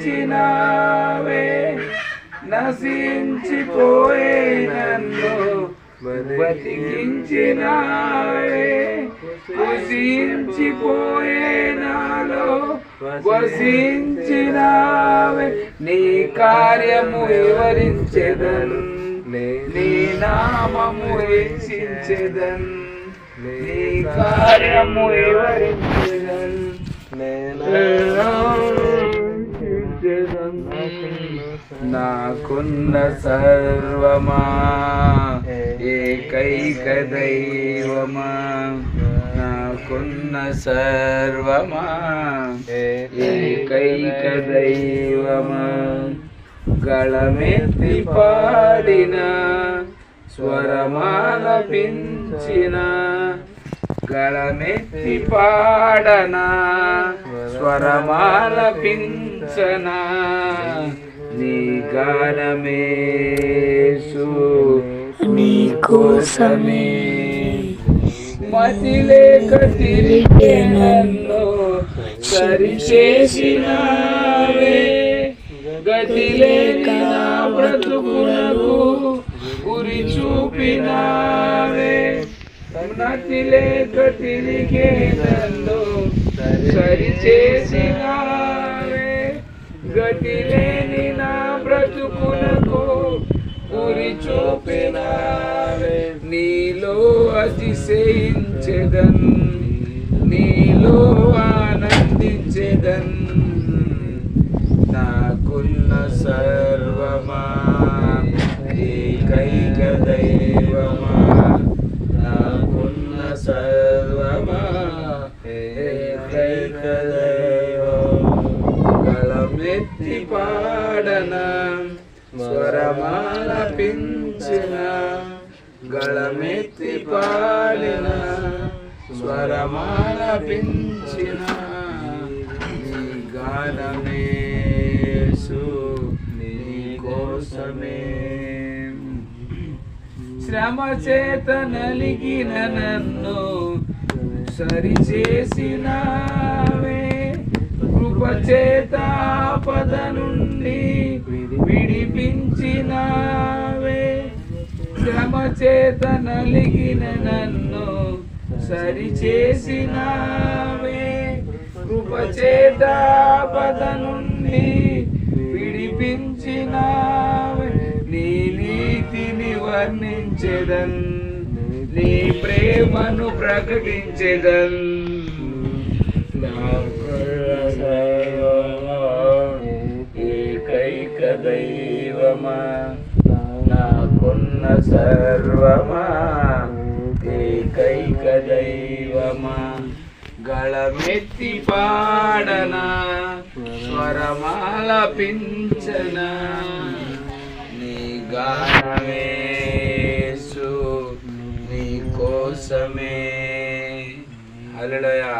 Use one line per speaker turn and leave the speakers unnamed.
రక్షించినావే నశించిపోయే నన్ను బతికించినావే వసించిపోయే నాలో వసించినావే నీ కార్యము వివరించెదన్ నీ నామము హెచ్చించెదన్ నీ కార్యము వివరించ నాకున్న సర్వమా ఏకైక దైవమా నాకున్న సర్వమా ఏకైక దైవమా గళమెత్తి పాడిన స్వరమాల పించిన గళమెత్తి పాడనా స్వరమాల పించనా. నీ గానమేసు
నీ కోసమే
మతి లేక తిరిగే నన్ను సరిచేసినావే. గతి లేక బ్రతుకునకు గురి చూపినావే నతి లేక తిరిగే నన్ను సరిచేసినావే. గతి లేని నా బ్రతుకునకు గురి చూపిన నీలో అతిశయించెదన్ నీలో ఆనందించెదన్. నాకున్న సర్వమా ఏకైక దైవమా. నాకున్న సర్వమా ఏకైక దైవం గళమెత్తి పాడన స్వరమాల పించిన గళమెత్తి పాడిన స్వరమాల పించిన నీ గానమేసు నీ కోసమే. శ్రమ చేత నలిగిన నన్ను సరిచేసినావే. కృప చేత ఆపద నుండి విడిపించినావే. శ్రమ చేత నలిగిన నన్ను సరిచేసినావే. కృప చేత నుండి విడిపించినావే. నీ నీతిని వర్ణించెదన్. నీ ప్రేమను ప్రకటించెదన్. నా ఏకైక దైవమా నాకున్న సర్వమా? ఏకైక దైవమా గళమెత్తి పాడన స్వరమాల పించన నీ గానమేసు నీ కోసమే. హల్లెలూయా.